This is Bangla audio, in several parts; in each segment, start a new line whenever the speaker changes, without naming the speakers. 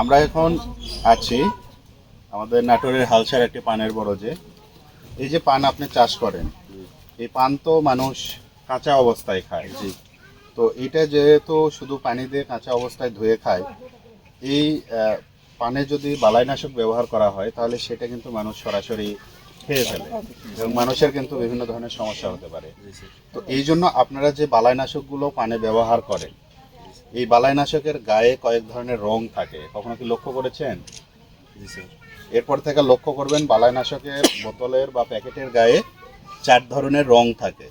আমরা এখন আছি আমাদের নাটোরের হালসার একটি পানের বরজে। এই যে পান আপনি চাষ করেন এই পান তো মানুষ কাঁচা অবস্থায় খায়।
জি।
তো এটা যেহেতু শুধু পানি দিয়ে কাঁচা অবস্থায় ধুয়ে খায় এই পানে যদি বালাইনাশক ব্যবহার করা হয় তাহলে সেটা কিন্তু মানুষ সরাসরি খেয়ে ফেলে এবং মানুষের কিন্তু বিভিন্ন ধরনের সমস্যা হতে পারে। তো এই জন্য আপনারা যে বালাইনাশকগুলো পানে ব্যবহার করেন এই বালাইনাশকের গায়ে কয়েক ধরনের রং থাকে। কখনো কি লক্ষ্য করেছেন?
জি স্যার।
এরপর থেকে লক্ষ্য করবেন বালাইনাশকের বোতলের বা প্যাকেটের গায়ে চার ধরনের রং থাকে।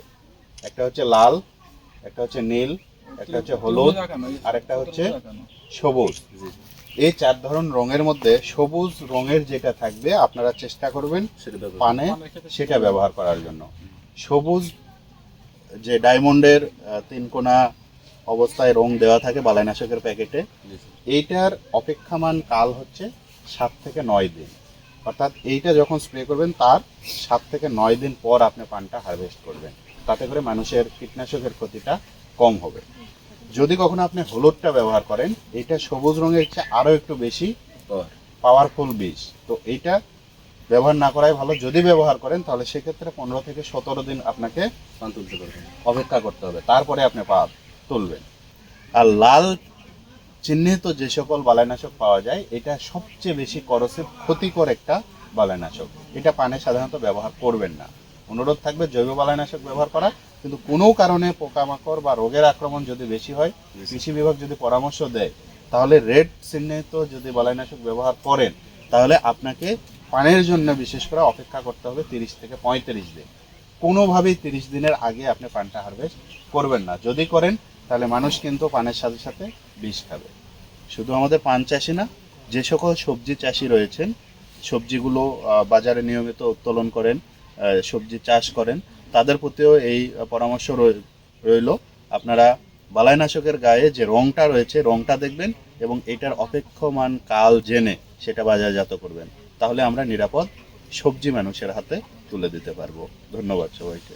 একটা হচ্ছে লাল একটা হচ্ছে নীল একটা হচ্ছে হলুদ আর একটা হচ্ছে সবুজ। এই চার ধরন রঙের মধ্যে সবুজ রঙের যেটা থাকবে আপনারা চেষ্টা করবেন পানে সেটা ব্যবহার করার জন্য। সবুজ যে ডায়মন্ডের আহ, তিন কোনা অবস্থায় রং দেওয়া থাকে বালাইনাশকের প্যাকেটে। এইটার অপেক্ষামান কাল হচ্ছে সাত থেকে নয় দিন। অর্থাৎ এইটা যখন স্প্রে করবেন তার সাত থেকে নয় দিন পর আপনি পানটা হারভেস্ট করবেন। তাতে করে মানুষের কীটনাশকের ক্ষতিটা কম হবে। যদি কখনো আপনি হলুদটা ব্যবহার করেন এটা সবুজ রঙের চেয়ে আরও একটু বেশি পাওয়ারফুল বীজ। তো এইটা ব্যবহার না করাই ভালো। যদি ব্যবহার করেন তাহলে সেক্ষেত্রে পনেরো থেকে সতেরো দিন আপনাকে অপেক্ষা করতে হবে। তারপরে আপনি পা তুলবেন। আর লাল চিহ্নিত যে সকল বালাইনাশক পাওয়া যায় এটা সবচেয়ে বেশি করসে ক্ষতিকর একটা বালাইনাশক। এটা পানে সাধারণত ব্যবহার করবেন না। অনুরোধ থাকবে জৈব বালাইনাশক ব্যবহার করা কিন্তু কোনো কারণে পোকামাকড় বা রোগের আক্রমণ যদি বেশি হয় কৃষি বিভাগ যদি পরামর্শ দেয় তাহলে রেড চিহ্নিত যদি বালাইনাশক ব্যবহার করেন তাহলে আপনাকে পানের জন্য বিশেষ করে অপেক্ষা করতে হবে তিরিশ থেকে পঁয়ত্রিশ দিন। কোনোভাবেই তিরিশ দিনের আগে আপনি পানটা হারভেস্ট করবেন না। যদি করেন তাহলে মানুষ কিন্তু পানের সাথে সাথে বিষ খাবে। শুধু আমাদের পান চাষি না, যে সকল সবজি চাষি রয়েছেন, সবজিগুলো বাজারে নিয়মিত উত্তোলন করেন সবজি চাষ করেন, তাদের প্রতিও এই পরামর্শ রইল। আপনারা বালাইনাশকের গায়ে যে রংটা রয়েছে, রংটা দেখবেন এবং এটার অপেক্ষমান কাল জেনে সেটা বাজারজাত করবেন। তাহলে আমরা নিরাপদ সবজি মানুষের হাতে তুলে দিতে পারব। ধন্যবাদ সবাইকে।